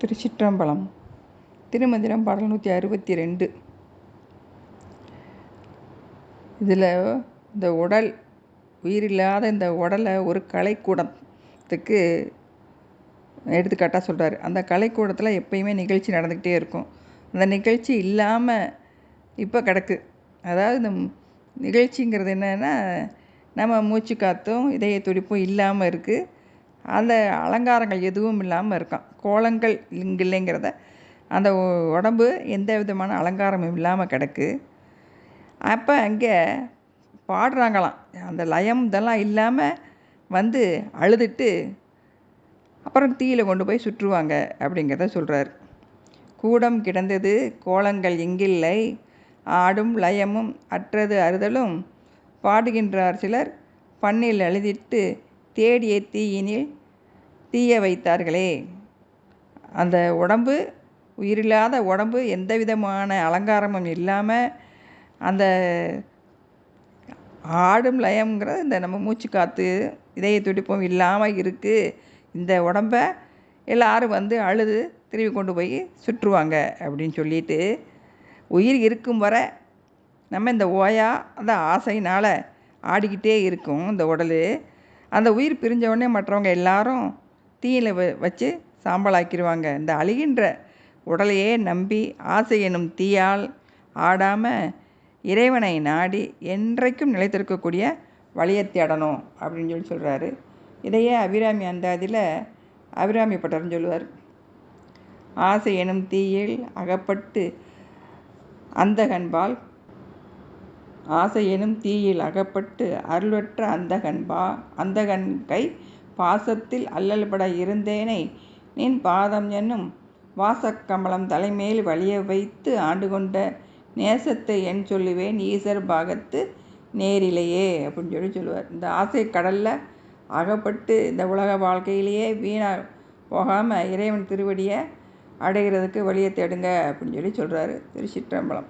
திருச்சிற்றம்பலம் திருமந்திரம் பாடல் நூற்றி அறுபத்தி ரெண்டு இதில் இந்த உடல் உயிரில்லாத இந்த உடலை ஒரு கலைக்கூடத்துக்கு எடுத்துக்காட்டாக சொல்கிறார். அந்த கலைக்கூடத்தில் எப்பயுமே நிகழ்ச்சி நடந்துக்கிட்டே இருக்கும். அந்த நிகழ்ச்சி இல்லாமல் இப்போ கிடக்கு. அதாவது இந்த நிகழ்ச்சிங்கிறது என்னென்னா நம்ம மூச்சு காற்றும் இதய துடிப்பும் இல்லாமல் இருக்குது. அந்த அலங்காரங்கள் எதுவும் இல்லாமல் இருக்கான். கோலங்கள் இங்கே இல்லைங்கிறத அந்த உடம்பு எந்த விதமான அலங்காரமும் இல்லாமல் கிடக்கு. அப்போ அங்கே பாடுறாங்களாம். அந்த லயம் இதெல்லாம் இல்லாமல் வந்து அழுதுட்டு அப்புறம் தீயில் கொண்டு போய் சுற்றுவாங்க அப்படிங்கிறத சொல்கிறார் கூடம் கிடந்தது கோலங்கள் இங்கில்லை. ஆடும் லயமும் அற்றது அறுதலும். பாடுகின்றார் சிலர் பண்ணில் அழுதிட்டு தேடிய தீயினில் தீய வைத்தார்களே. அந்த உடம்பு உயிரில்லாத உடம்பு எந்த விதமான அலங்காரமும் இல்லாமல் அந்த ஆடும் லயம்ங்கிற இந்த நம்ம மூச்சு காற்று இதய துடிப்பும் இல்லாமல் இருக்குது இந்த உடம்ப எல்லாரும் வந்து அழுது திரும்பி கொண்டு போய் சுற்றுவாங்க அப்படின்னு சொல்லிட்டு உயிர் இருக்கும் வரை நம்ம இந்த ஓயா அந்த ஆசையினால் ஆடிக்கிட்டே இருக்கும் இந்த உடல். அந்த உயிர் பிரிஞ்ச உடனே மற்றவங்க எல்லாரும் தீயில் வ வச்சு சாம்பலாக்கிடுவாங்க இந்த அழிகின்ற உடலையே நம்பி ஆசை எனும் தீயால் ஆடாமல் இறைவனை நாடி என்றைக்கும் நிலைத்திருக்கக்கூடிய வழியை தேடணும் அப்படின்னு சொல்லி சொல்கிறாரு இதையே அபிராமி அந்தாதியில் அபிராமி பட்டர்னு சொல்லுவார். ஆசை எனும் தீயில் அகப்பட்டு அந்தகன்பால் எனும் தீயில் அகப்பட்டு அருள்வற்ற அந்தகன்பா அந்தகன் கை பாசத்தில் அல்லல்பட இருந்தேனை நின் பாதம் என்னும் வாசக்கமலம் தலைமேல் வழிய வைத்து ஆண்டு கொண்ட நேசத்தை என் சொல்லுவேன் ஈசர் பாகத்து நேரிலேயே அப்படின்னு சொல்லி சொல்லுவார். இந்த ஆசை கடலில் அகப்பட்டு இந்த உலக வாழ்க்கையிலேயே வீணாக போகாமல் இறைவன் திருவடியை அடைகிறதுக்கு வழியை தேடுங்க அப்படின்னு சொல்லி சொல்கிறாரு திருச்சிற்றம்பலம்.